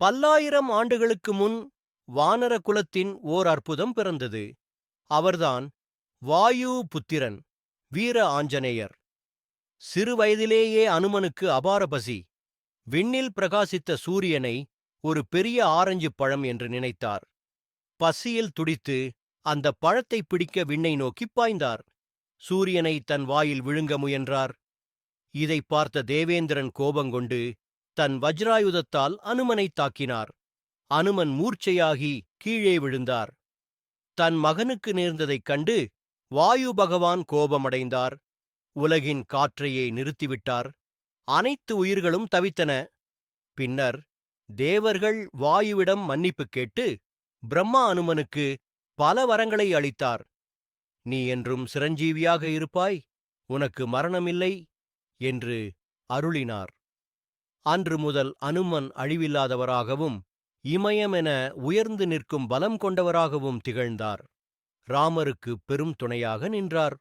பல்லாயிரம் ஆண்டுகளுக்கு முன் வானர குலத்தின் ஓர் அற்புதம் பிறந்தது. அவர்தான் வாயு புத்திரன் வீர ஆஞ்சநேயர். சிறுவயதிலேயே அனுமனுக்கு அபார பசி. விண்ணில் பிரகாசித்த சூரியனை ஒரு பெரிய ஆரஞ்சு பழம் என்று நினைத்தார். பசியில் துடித்து அந்த பழத்தை பிடிக்க விண்ணை நோக்கி பாய்ந்தார். சூரியனை தன் வாயில் விழுங்க முயன்றார். இதை பார்த்த தேவேந்திரன் கோபங்கொண்டு தன் வஜ்ராயுதத்தால் அனுமனை தாக்கினார். அனுமன் மூர்ச்சையாகி கீழே விழுந்தார். தன் மகனுக்கு நேர்ந்ததைக் கண்டு வாயு பகவான் கோபமடைந்தார். உலகின் காற்றையே நிறுத்திவிட்டார். அனைத்து உயிர்களும் தவித்தன. பின்னர் தேவர்கள் வாயுவிடம் மன்னிப்பு கேட்டு பிரம்மா அனுமனுக்கு பல வரங்களை அளித்தார். நீ என்றும் சிரஞ்சீவியாக இருப்பாய். உனக்கு மரணமில்லை என்று அருளினார். அன்று முதல் அனுமன் அழிவில்லாதவராகவும் இமயமென உயர்ந்து நிற்கும் பலம் கொண்டவராகவும் திகழ்ந்தார். ராமருக்கு பெரும் துணையாக நின்றார்.